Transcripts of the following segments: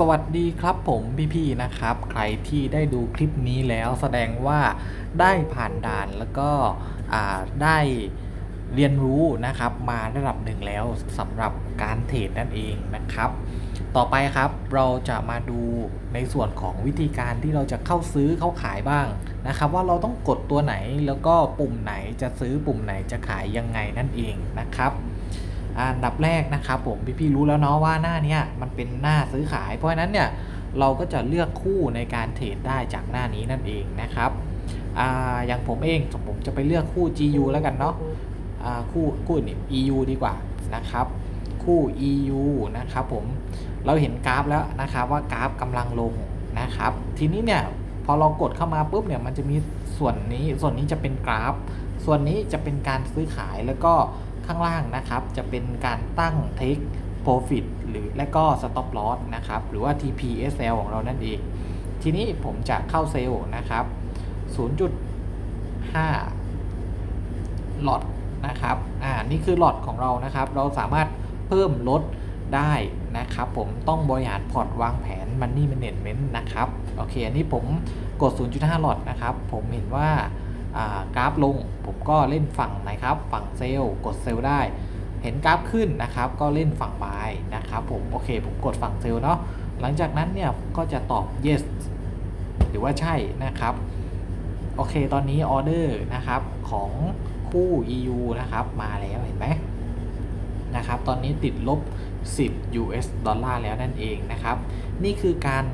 สวัสดีครับผมพี่ๆนะครับ ใครที่ได้ดูคลิปนี้แล้วแสดงว่าได้ผ่านด่านแล้วก็ได้เรียนรู้นะครับ มาระดับหนึ่งแล้วสำหรับการเทรดนั่นเองนะครับ ต่อไปครับเราจะมาดูในส่วนของวิธีการที่เราจะเข้าซื้อเข้าขายบ้างนะครับ ว่าเราต้องกดตัวไหนแล้วก็ปุ่มไหนจะซื้อปุ่มไหนจะขายยังไงนั่นเองนะครับ อันดับแรกนะครับผมพี่ๆรู้แล้วเนาะว่าหน้าเนี้ยมันเป็นหน้าซื้อขาย เพราะฉะนั้นเนี่ยเราก็จะเลือกคู่ในการเทรดได้จากหน้านี้นั่นเองนะครับอ่าอย่างผมเองผมจะไปเลือกคู่ GU แล้วกันเนาะอ่าคู่คู่นี่ EU ดีกว่านะครับคู่ EU นะครับผมเราเห็นกราฟแล้วนะครับว่ากราฟกำลังลงนะครับ ทีนี้เนี่ยพอเรากดเข้ามาปุ๊บเนี่ยมันจะมีส่วนนี้ส่วนนี้จะเป็นกราฟ ส่วนนี้จะเป็นการซื้อขายแล้วก็ ข้างล่างนะครับ จะเป็นการตั้ง take profit หรือและก็ stop loss นะครับ หรือว่า TPSL ของเรานั่นเอง ทีนี้ผมจะเข้าเซลล์นะครับ 0.5หลอดนะครับอ่านี่คือหลอดของเรานะครับ เราสามารถเพิ่มลดได้นะครับผมต้องบริหารพอร์ตวางแผน Money Management นะครับ โอเค อันนี้ผมกด 0.5 หลอดนะครับ ผมเห็นว่าอ่า กราฟลง ผมก็เล่นฝั่งไหนครับ ฝั่งเซลล์กดเซลล์ได้ เห็นกราฟขึ้นนะครับ ก็เล่นฝั่งบายนะครับผมโอเค ผมกดฝั่งเซลล์เนาะหลังจากนั้นเนี่ยก็จะตอบ yes หรือว่าใช่นะครับโอเค ตอนนี้ออเดอร์นะครับของคู่ EU นะครับมาแล้วเห็นไหมนะครับตอนนี้ติดลบ 10 US ดอลลาร์แล้วนั่นเองนะครับ นี่คือการ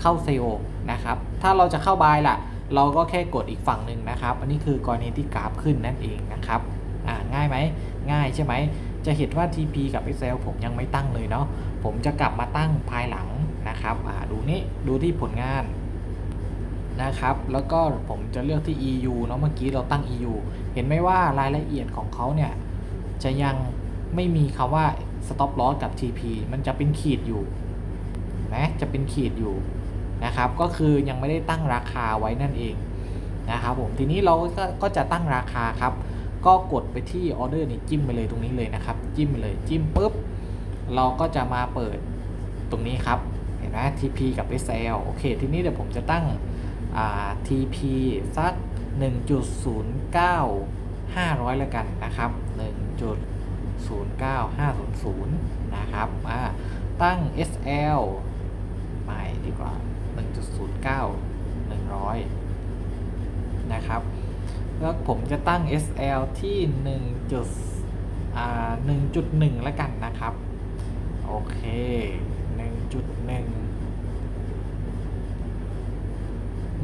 เข้าเซลล์นะครับ ถ้าเราจะเข้าบายล่ะ เราก็แค่กดอีกฝั่งหนึ่งนะครับ อันนี้คือกรณีที่กราฟขึ้นนั่นเองนะครับอ่าง่ายไหมง่ายใช่ไหม จะเห็นว่า TP กับ Excel ผมยังไม่ตั้งเลยเนาะผมจะกลับมาตั้งภายหลังนะครับอ่าดูนี่ดูที่ผลงานนะครับ แล้วก็ผมจะเลือกที่ EU เนาะเมื่อกี้เราตั้ง EU เห็นไหมว่ารายละเอียดของเขาเนี่ยจะยังไม่มีคำว่า stop loss กับ TP มันจะเป็นขีดอยู่นะจะเป็นขีดอยู่ นะครับ ก็คือยังไม่ได้ตั้งราคาไว้นั่นเองนะครับผมทีนี้เราก็ก็จะตั้งราคาครับ ก็กดไปที่ออเดอร์นี่จิ้มไปเลยตรงนี้เลยนะครับ จิ้มไปเลยจิ้มปุ๊บเราก็จะมาเปิดตรงนี้ครับ เห็นไหม TP กับ SL โอเค ทีนี้เดี๋ยวผมจะตั้ง TP สัก 1.09 500 แล้วกันนะครับ 1.09500 นะครับอ่าตั้ง SL ใหม่ดีกว่า 1.09 100 นะครับ แล้วผมจะตั้ง SL ที่1จุดอ่า1.1 แล้วกันนะครับ โอเค 1.1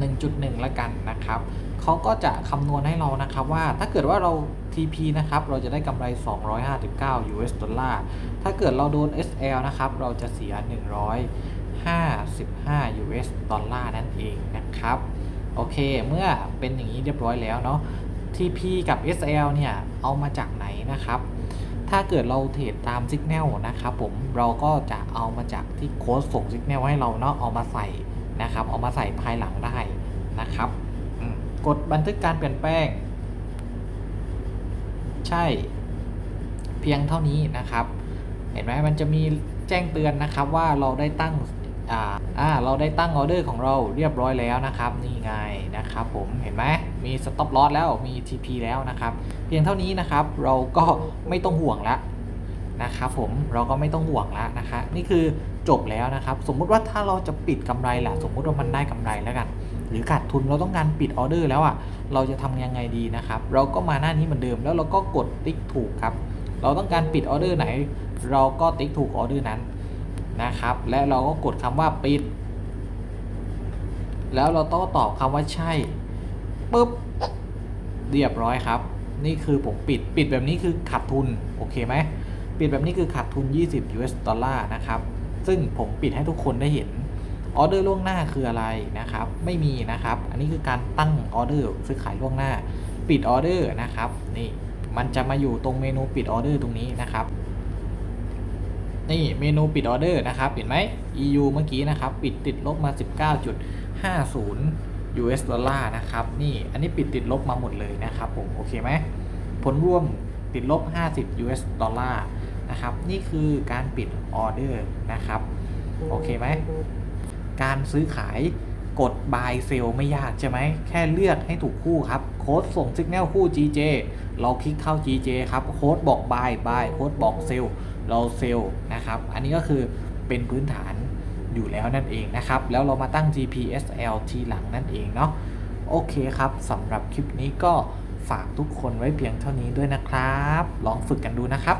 1.1ละกันนะครับ เขาก็จะคำนวณให้เรานะครับว่าถ้าเกิดว่าเรา TP นะครับ เราจะได้กำไร 259 US ดอลลาร์ ถ้าเกิดเราโดน SL นะครับ เราจะเสีย 55 US ดอลลาร์นั่นเองนะครับ โอเค เมื่อเป็นอย่างนี้เรียบร้อยแล้วเนาะ TP กับ SL เนี่ยเอามาจากไหนนะครับ ถ้าเกิดเราเทรดตามสัญญาณนะครับผม เราก็จะเอามาจากที่โค้ดส่งสัญญาณให้เราเนาะ เอามาใส่นะครับ เอามาใส่ภายหลังได้นะครับ กดบันทึกการเปลี่ยนแปลง ใช่ เพียงเท่านี้นะครับ เห็นไหมมันจะมีแจ้งเตือนนะครับว่าเราได้ตั้ง่าอ่าเราได้ตั้งออเดอร์ของเราเรียบร้อยแล้วนะครับนี่ไงนะครับผมเห็นไหมมี stop loss แล้วมี TP แล้วนะครับ เพียงเท่านี้นะครับเราก็ไม่ต้องห่วงล้วนะครับผมเราก็ไม่ต้องห่วงล้วนะคะนี่คือจบแล้วนะครับ สมมุติว่าถ้าเราจะปิดกำไรแหละสมมุติว่ามันได้กำไรแล้วกัน หรือขาดทุนเราต้องการปิดออเดอร์แล้วอะเราจะทำยังไงดีนะครับ เราก็มาหน้านี้เหมือนเดิม แล้วเราก็กดติ๊กถูกครับ เราต้องการปิดออเดอร์ไหน เราก็ติ๊กถูกออเดอร์นั้น นะครับ และเราก็กดคำว่าปิด แล้วเราต้องตอบคำว่าใช่ปุ๊บเรียบร้อยครับ นี่คือผมปิดปิดแบบนี้คือขาดทุนโอเคไหมปิดแบบนี้คือขาดทุน 20 US ดอลลาร์นะครับ ซึ่งผมปิดให้ทุกคนได้เห็นออเดอร์ล่วงหน้าคืออะไรนะครับ ไม่มีนะครับ อันนี้คือการตั้งออเดอร์ซื้อขายล่วงหน้า ปิดออเดอร์นะครับ นี่มันจะมาอยู่ตรงเมนูปิดออเดอร์ตรงนี้นะครับ นี่เมนูปิดออเดอร์นะครับเห็นไหม EU เมื่อกี้นะครับปิดติดลบมา 19.50 US ดอลลาร์นะครับนี่อันนี้ปิดติดลบมาหมดเลยนะครับผมโอเคไหมผลรวมติดลบ 50 US ดอลลาร์นะครับนี่คือการปิดออเดอร์นะครับโอเคไหมการซื้อขายกด buy sell ไม่ยากใช่ไหม แค่เลือกให้ถูกคู่ครับ โค้ดส่ง signal คู่ GJ เราคลิกเข้า GJ ครับ โค้ดบอก buy buy โค้ดบอก sell เราเซลล์นะครับ อันนี้ก็คือเป็นพื้นฐานอยู่แล้วนั่นเองนะครับ แล้วเรามาตั้ง GPSL ทีหลังนั่นเองเนาะ โอเคครับสำหรับคลิปนี้ก็ฝากทุกคนไว้เพียงเท่านี้ด้วยนะครับ ลองฝึกกันดูนะครับ